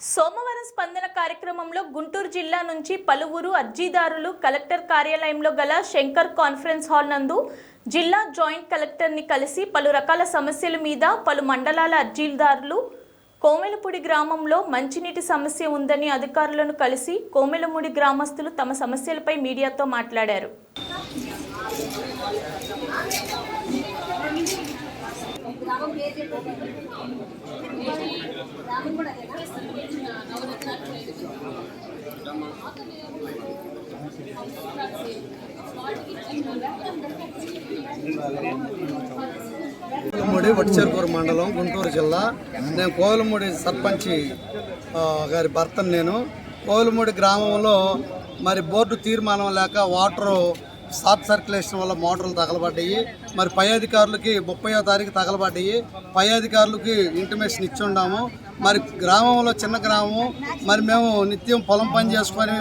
సోమవారం స్పందన కార్యక్రమంలో గుంటూరు జిల్లా నుంచి పలువురు అర్జీదారులు కలెక్టర్ కార్యాలయంలో గల శంకర్ కాన్ఫరెన్స్ హాల్ నందు జిల్లా జాయింట్ కలెక్టర్ని కలిసి పలు రకాల సమస్యల మీద పలు మండలాల అర్జీదారులు కోమెలపూడి గ్రామంలో మంచినీటి సమస్య ఉందని అధికారులను కలిసి కోమెలమూడి గ్రామస్తులు తమ సమస్యలపై మీడియాతో మాట్లాడారు. గ్రామం పేరు కోలమూడి మండలం గుంటూరు జిల్లా. నేను కోలమూడి సర్పంచి గారి భర్తను నేను. కోలమూడి గ్రామంలో మరి బోర్డు తీర్మానం లేక వాటరు షార్ట్ సర్క్యులేషన్ వల్ల మోటార్లు తగలబడ్డాయి. మరి పై అధికారులకి ముప్పయో తారీఖు తగలబడ్డాయి. పై అధికారులకి ఇంటిమేషన్ ఇచ్చి ఉన్నాము మరి గ్రామంలో చిన్న గ్రామము మరి మేము నిత్యం పొలం పని చేసుకొని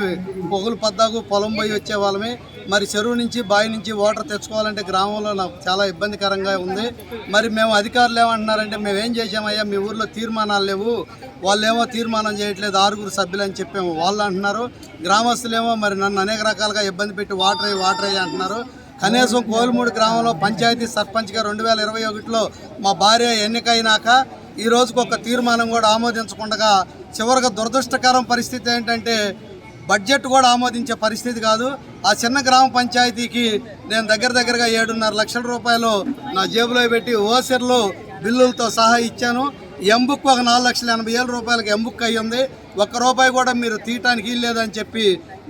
పొగులు పద్దాకు పొలం పోయి వచ్చేవాళ్ళమే మరి చెరువు నుంచి బావి నుంచి వాటర్ తెచ్చుకోవాలంటే గ్రామంలో నాకు చాలా ఇబ్బందికరంగా ఉంది. మరి మేము అధికారులు ఏమంటున్నారంటే మేము ఏం చేసామయ్యా మీ ఊర్లో తీర్మానాలు లేవు. వాళ్ళేమో తీర్మానం చేయట్లేదు ఆరుగురు సభ్యులు అని చెప్పాము వాళ్ళు అంటున్నారు. గ్రామస్తులేమో మరి నన్ను అనేక రకాలుగా ఇబ్బంది పెట్టి వాటర్ అయ్యి వాటర్ అయ్యి అంటున్నారు. కనీసం కోలుమూడు గ్రామంలో పంచాయతీ సర్పంచ్గా రెండు వేల ఇరవై ఒకటిలో మా భార్య ఎన్నికైనాక ఈ రోజుకు ఒక తీర్మానం కూడా ఆమోదించకుండా చివరిగా దురదృష్టకరం పరిస్థితి ఏంటంటే బడ్జెట్ కూడా ఆమోదించే పరిస్థితి కాదు. ఆ చిన్న గ్రామ పంచాయతీకి నేను దగ్గర దగ్గరగా ఏడున్నర లక్షల రూపాయలు నా జేబులో పెట్టి ఓసర్లు బిల్లులతో సహా ఇచ్చాను. ఎంబుక్ ఒక నాలుగు లక్షల ఎనభై ఏళ్ళ రూపాయలకి ఎంబుక్ అయ్యింది ఒక్క రూపాయి కూడా మీరు తీయటానికి లేదని చెప్పి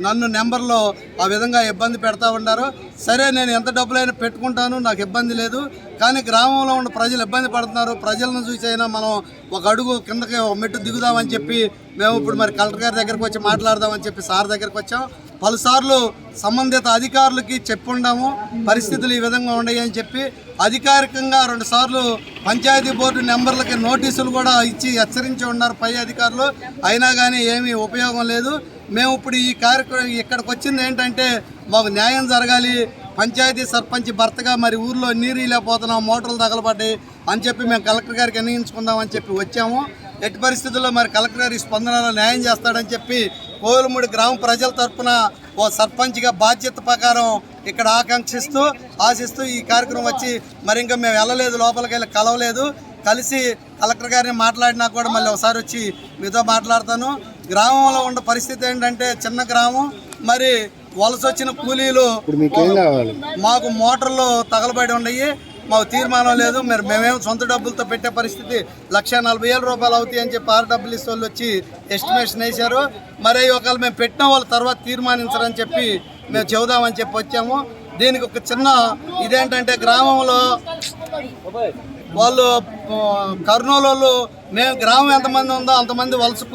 నన్ను నెంబర్లో ఆ విధంగా ఇబ్బంది పెడతా ఉన్నారు. సరే నేను ఎంత డబ్బులైనా పెట్టుకుంటాను నాకు ఇబ్బంది లేదు. కానీ గ్రామంలో ఉన్న ప్రజలు ఇబ్బంది పడుతున్నారు. ప్రజలను చూసి అయినా మనం ఒక అడుగు కిందకి ఒక మెట్టు దిగుదామని చెప్పి మేము ఇప్పుడు మరి కలెక్టర్ గారి దగ్గరకు వచ్చి మాట్లాడదామని చెప్పి సార్ దగ్గరకు వచ్చాం. పలుసార్లు సంబంధిత అధికారులకి చెప్పుండాము. పరిస్థితులు ఈ విధంగా ఉన్నాయి అని చెప్పి అధికారికంగా రెండు సార్లు పంచాయతీ బోర్డు నెంబర్లకి నోటీసులు కూడా ఇచ్చి హెచ్చరించి ఉన్నారు పై అధికారులు. అయినా కానీ ఏమీ ఉపయోగం లేదు. మేము ఇప్పుడు ఈ కార్యక్రమం ఇక్కడికి వచ్చింది ఏంటంటే మాకు న్యాయం జరగాలి. పంచాయతీ సర్పంచ్ భర్తగా మరి ఊర్లో నీరు లేకపోతున్నాం మోటార్లు తగలబడ్డాయి అని చెప్పి మేము కలెక్టర్ గారికి నిర్ణయించుకుందామని చెప్పి వచ్చాము. ఎట్టి పరిస్థితుల్లో మరి కలెక్టర్ గారి స్పందనలో న్యాయం చేస్తాడని చెప్పి కోలుమూడి గ్రామ ప్రజల తరపున ఓ సర్పంచ్గా బాధ్యత ప్రకారం ఇక్కడ ఆకాంక్షిస్తూ ఆశిస్తూ ఈ కార్యక్రమం వచ్చి మరి ఇంకా మేము వెళ్ళలేదు లోపలికి వెళ్ళి కలవలేదు. కలిసి కలెక్టర్ గారిని మాట్లాడినా కూడా మళ్ళీ ఒకసారి వచ్చి మీతో మాట్లాడతాను. గ్రామంలో ఉన్న పరిస్థితి ఏంటంటే చిన్న గ్రామం మరి వలస వచ్చిన కూలీలు మాకు మోటార్లు తగలబడి ఉన్నాయి. మాకు తీర్మానం లేదు. మరి మేమేం సొంత డబ్బులతో పెట్టే పరిస్థితి? లక్ష నలభై వేల రూపాయలు అవుతాయి అని చెప్పి ఆరు డబ్బులు ఇస్తే వాళ్ళు వచ్చి ఎస్టిమేషన్ వేశారు. మరి ఒకవేళ మేము పెట్టిన వాళ్ళు తర్వాత తీర్మానించరని చెప్పి మేము చెబుదామని చెప్పి వచ్చాము. దీనికి ఒక చిన్న ఇదేంటంటే గ్రామంలో వాళ్ళు కర్నూలు వాళ్ళు మేము గ్రామం ఎంతమంది ఉందో అంతమంది వలస